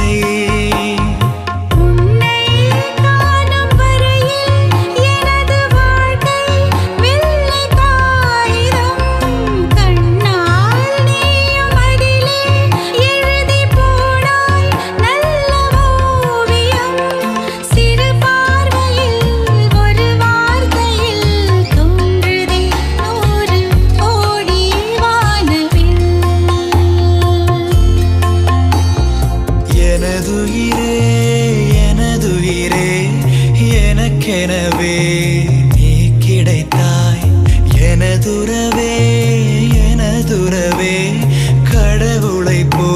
你。எனதுயிரே எனதுயிரே எனக்கெனவே நீ கிடைத்தாய். எனதுரவே எனதுரவே கடவுளை போ